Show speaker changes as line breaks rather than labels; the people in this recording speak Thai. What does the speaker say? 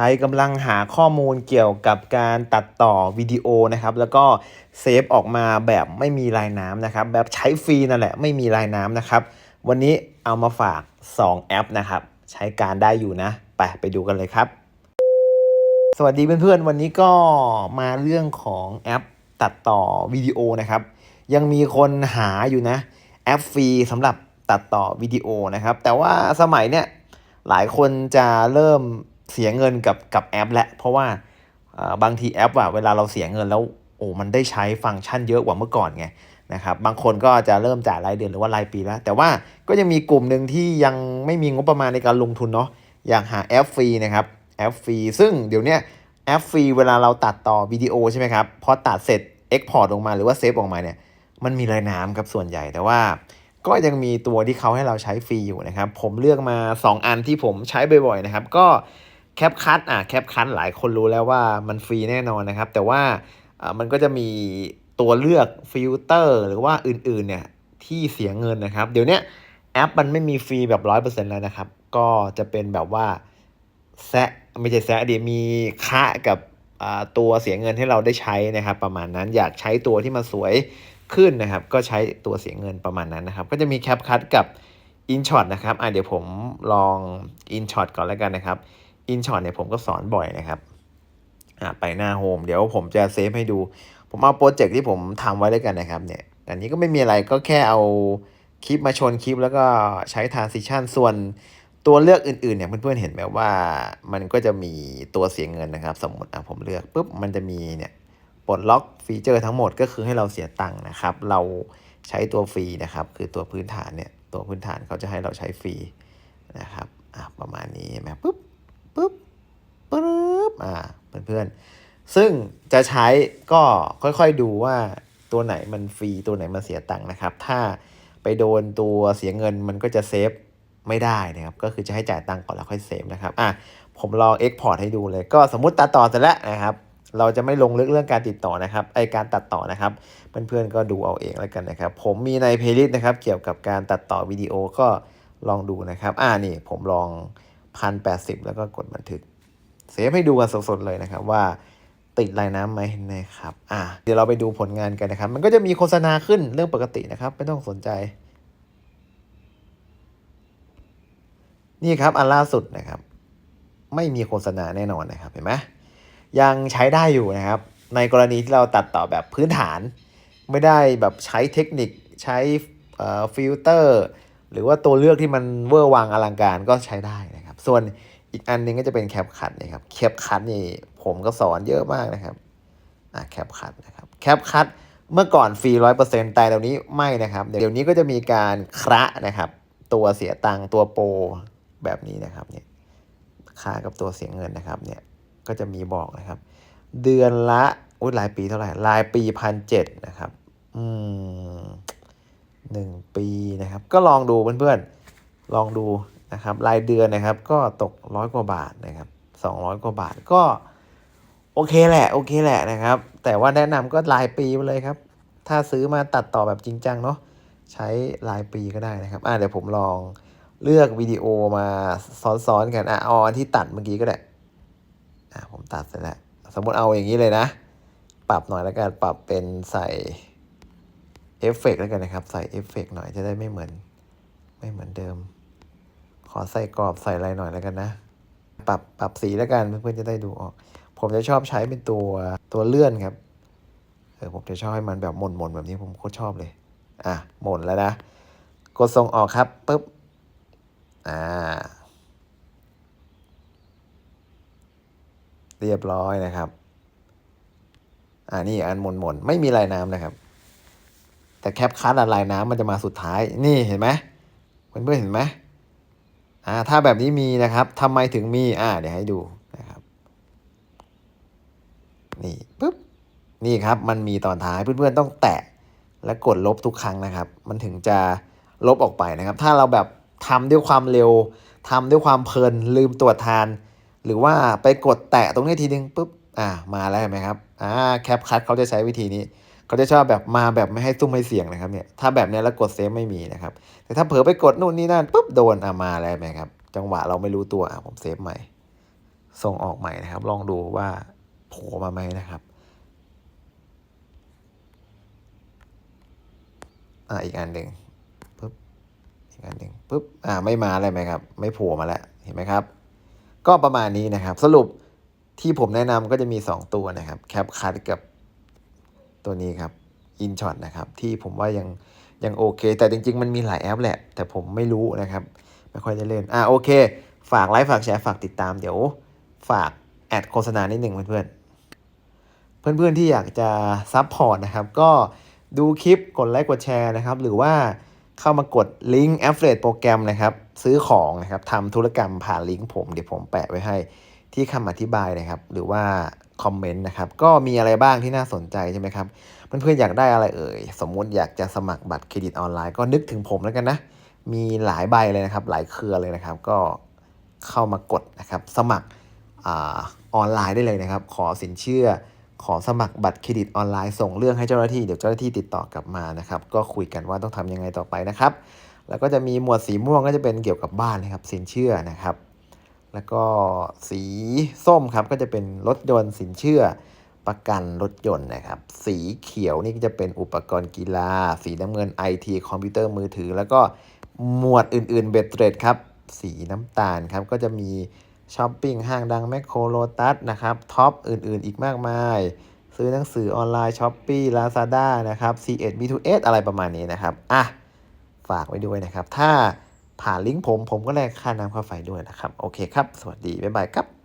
รกำลังหาข้อมูลเกี่ยวกับการตัดต่อวิดีโอนะครับ แล้วก็เซฟออกมาแบบไม่มีลายน้ำนะครับ แบบใช้ฟรีนั่นแหละไม่มีลายน้ำนะครับ วันนี้เอามาฝาก 2 แอปนะครับ ใช้การได้อยู่นะ ไปไปดูกันเลยครับ สวัสดีเพื่อนๆ วันนี้ก็มาเรื่องของแอปตัดต่อวิดีโอนะครับ ยังมีคนหาอยู่นะ แอปฟรีสำหรับตัดต่อวิดีโอนะครับ แต่ว่าสมัยเนี้ยหลายคนจะเริ่ม เสียเงินกับกับแอปแล้วเพราะว่าบางทีแอปอะเวลาเราเสียเงินแล้วโอ้มันได้ใช้ฟังก์ชันเยอะกว่าเมื่อก่อนไงนะครับบางคนก็จะเริ่มจ่ายรายเดือนหรือว่ารายปีแล้ว แต่ว่าก็ยังมีกลุ่มหนึ่งที่ยังไม่มีงบประมาณในการลงทุนเนาะอยากหาแอปฟรีนะครับแอปฟรีซึ่งเดี๋ยวนี้แอปฟรีเวลาเราตัดต่อวิดีโอใช่ไหมครับพอตัดเสร็จ Export ออกมาหรือว่าเซฟออกมาเนี่ยมันมีรายน้ำครับส่วนใหญ่แต่ว่าก็ยังมีตัวที่เขาให้เราใช้ฟรีอยู่นะครับ ผมเลือกมา 2 อันที่ผมใช้บ่อยๆนะครับ ก็ แคปคัตอะแคปคัตหลายคนรู้แล้วว่ามันฟรีแน่นอนนะครับ แต่ว่ามันก็จะมีตัวเลือกฟิลเตอร์หรือว่าอื่นๆเนี่ยที่เสียเงินนะครับ เดี๋ยวนี้แอปมันไม่มีฟรีแบบร้อยเปอร์เซ็นต์แล้วนะครับ ก็จะเป็นแบบว่าแซะไม่ใช่แซะดีมีค่ากับตัวเสียเงินให้เราได้ใช้นะครับ ประมาณนั้นอยากใช้ตัวที่มันสวยขึ้นนะครับ ก็ใช้ตัวเสียเงินประมาณนั้นนะครับ ก็จะมีแคปคัตกับ InShot นะครับอะเดี๋ยวผมลอง InShot ก่อนแล้วกันนะครับ InShot เนี่ยผมก็สอนบ่อยนะครับอะไปหน้าโฮมเดี๋ยวผมจะเซฟให้ดู ผมเอาโปรเจกต์ที่ผมทำไว้แล้วยกันนะครับเนี่ยอันนี้ก็ไม่มีอะไรก็แค่เอาคลิปมาชนคลิปแล้วก็ใช้ transition ส่วนตัวเลือกอื่นๆเนี่ยเพื่อนๆเห็นไหมว่ามันก็จะมีตัวเสียเงินนะครับ สมมติอะผมเลือกปุ๊บมันจะมีเนี่ยปลดล็อกฟีเจอร์ทั้งหมดก็คือให้เราเสียตังค์นะครับ เราใช้ตัวฟรีนะครับ คือตัวพื้นฐานเนี่ยตัวพื้นฐานเขาจะให้เราใช้ฟรีนะครับอะประมาณนี้เห็นไหมปุ๊บ ปุ๊บปุ๊บอ่าเพื่อนๆ ซึ่งจะใช้ก็ค่อยๆดูว่าตัวไหนมันฟรีตัวไหนมันเสียตังค์นะครับ ถ้าไปโดนตัวเสียเงินมันก็จะเซฟไม่ได้นะครับ ก็คือจะให้จ่ายตังค์ก่อนแล้วค่อยเซฟนะครับอะผมลอง Export ให้ดูเลยก็สมมุติตัดต่อเสร็จแล้วนะครับ เราจะไม่ลงลึกเรื่องการติดต่อนะครับไอการตัดต่อนะครับเพื่อนๆก็ดูเอาเองแล้วกันนะครับ ผมมีในเพลย์ลิสต์นะครับ เกี่ยวกับการตัดต่อวิดีโอก็ลองดูนะครับ อ่านี่ผมลอง พันแปดสิบแล้วก็กดบันทึก เซฟให้ดูกันสดๆเลยนะครับว่าติดลายน้ำไหมนะครับ อ่าเดี๋ยวเราไปดูผลงานกันนะครับ มันก็จะมีโฆษณาขึ้นเรื่องปกตินะครับ ไม่ต้องสนใจ นี่ครับอันล่าสุดนะครับ ไม่มีโฆษณาแน่นอนนะครับเห็นไหมยังใช้ได้อยู่นะครับ ในกรณีที่เราตัดต่อแบบพื้นฐาน ไม่ได้แบบใช้เทคนิคใช้เอ่อฟิลเตอร์ หรือว่าตัวเลือกที่มันเวอร์วังอลังการก็ใช้ได้นะ ส่วนอีกอันหนึงก็จะเป็นแคปคัทนะครับแคปคัทนี่ผมก็สอนเยอะมากนะครับอะแคปคัทนะครับแคปคัทเมื่อก่อนฟรีร้อยเปอร์เซ็นต์แต่เดี๋ยวนี้ไม่นะครับ เดี๋ยวนี้ก็จะมีการคระนะครับ ตัวเสียตังค์ตัวโปรแบบนี้นะครับเนี่ยค่ากับตัวเสียเงินนะครับเนี่ยก็จะมีบอกนะครับ เดือนละอุ้ยรายปีเท่าไหร่รายปีพันเจ็ดนะครับ อืมหนึ่งปีนะครับ ก็ลองดูเพื่อนๆลองดู นะครับรายเดือนนะครับก็ตกร้อยกว่าบาทนะครับสองร้อยกว่าบาทก็โอเคแหละโอเคแหละนะครับ แต่ว่าแนะนำก็รายปีไปเลยครับ ถ้าซื้อมาตัดต่อแบบจริงจังเนาะใช้รายปีก็ได้นะครับอ่าเดี๋ยวผมลองเลือกวิดีโอมาซ้อนๆกันอะเอาอันที่ตัดเมื่อกี้ก็ได้อะผมตัดเสร็จแล้วสมมติเอาอย่างนี้เลยนะ ปรับหน่อยแล้วกันปรับเป็นใส่เอฟเฟกต์แล้วกันนะครับ ใส่เอฟเฟกต์หน่อยจะได้ไม่เหมือนไม่เหมือนเดิม ขอใส่กรอบใส่อะไรหน่อยแล้วกันนะ ปรับปรับสีแล้วกันเพื่อนๆจะได้ดูออก ผมจะชอบใช้เป็นตัวตัวเลื่อนครับ เออผมจะชอบให้มันแบบหม่นๆแบบนี้ผมโคตรชอบเลย อะหม่นแล้วนะ กดส่งออกครับปุ๊บ อ่า เรียบร้อยนะครับ อ่านี่อันหมนหมนๆไม่มีลายน้ำนะครับ แต่แคปคัทอะลายน้ำมันจะมาสุดท้าย นี่เห็นไหมเพื่อนๆเห็นไหม อ่าถ้าแบบนี้มีนะครับทำไมถึงมีอ่าเดี๋ยวให้ดูนะครับนี่ปุ๊บนี่ครับมันมีตอนท้ายเพื่อนๆต้องแตะและกดลบทุกครั้งนะครับ มันถึงจะลบออกไปนะครับ ถ้าเราแบบทำด้วยความเร็วทำด้วยความเพลินลืมตรวจทาน หรือว่าไปกดแตะตรงนี้ทีนึงปุ๊บอ่ามาแล้วเห็นไหมครับอ่าแคปคัทเขาจะใช้วิธีนี้ เขาจะชอบแบบมาแบบไม่ให้ซุ่มให้เสี่ยงนะครับเนี่ยถ้าแบบนี้แล้วกดเซฟไม่มีนะครับ แต่ถ้าเผลอไปกดนู่นนี่นั่นปุ๊บโดนอ่ามาแล้วไหมครับ จังหวะเราไม่รู้ตัวอะผมเซฟใหม่ ส่งออกใหม่นะครับ ลองดูว่าโผล่มาไหมนะครับอ่าอีกอันหนึ่งปุ๊บอีกอันหนึ่งปุ๊บอ่าไม่มาเลยไหมครับ ไม่โผล่มาแล้วเห็นไหมครับ ก็ประมาณนี้นะครับ สรุปที่ผมแนะนำก็จะมี 2 ตัวนะครับแคปคัดกับ ตัวนี้ครับอินช็อตนะครับ ที่ผมว่ายังยังโอเค แต่จริง ๆ มันมีหลายแอปแหละ แต่ผมไม่รู้นะครับ ไม่ค่อยได้เล่น อ่าโอเค ฝากไลค์ฝากแชร์ฝากติดตามเดี๋ยว ฝากแอดโฆษณานิดหนึ่งเพื่อนๆ เพื่อนๆที่อยากจะซัพพอร์ตนะครับ ก็ดูคลิปกดไลค์กดแชร์นะครับ หรือว่าเข้ามากดลิงก์ Affiliate โปรแกรมนะครับ ซื้อของนะครับทำธุรกรรมผ่านลิงก์ผมเดี๋ยวผมแปะไว้ให้ที่คำอธิบายนะครับ หรือว่า คอมเมนต์นะครับ ก็มีอะไรบ้างที่น่าสนใจใช่ไหมครับ เพื่อนๆอยากได้อะไรเอ่ย สมมุติอยากจะสมัครบัตรเครดิตออนไลน์ก็นึกถึงผมแล้วกันนะ มีหลายใบเลยนะครับ หลายเครือเลยนะครับ ก็เข้ามากดนะครับ สมัครอออนไลน์ได้เลยนะครับ ขอสินเชื่อ ขอสมัครบัตรเครดิตออนไลน์ ส่งเรื่องให้เจ้าหน้าที่ เดี๋ยวเจ้าหน้าที่ติดต่อกลับมานะครับ ก็คุยกันว่าต้องทำยังไงต่อไปนะครับ แล้วก็จะมีหมวดสีม่วงก็จะเป็นเกี่ยวกับบ้านนะครับ สินเชื่อนะครับ แล้วก็สีส้มครับก็จะเป็นรถยนต์สินเชื่อประกันรถยนต์นะครับ สีเขียวนี่ก็จะเป็นอุปกรณ์กีฬา สีน้ำเงิน IT คอมพิวเตอร์มือถือ แล้วก็หมวดอื่นๆเบเตรดครับ สีน้ำตาลครับก็จะมีช้อปปิ้งห้างดังแมคโครโลตัสนะครับท็อปอื่นๆ อีกมากมาย ซื้อหนังสือออนไลน์ช้อปปี้ลาซาด้านะครับ C1 B2S อะไรประมาณนี้นะครับ อะ ฝากไว้ด้วยนะครับ ถ้า ผ่านลิงก์ผม ผมก็แลกค่าน้ำค่าไฟด้วยนะครับ โอเคครับ สวัสดี บ๊ายบายครับ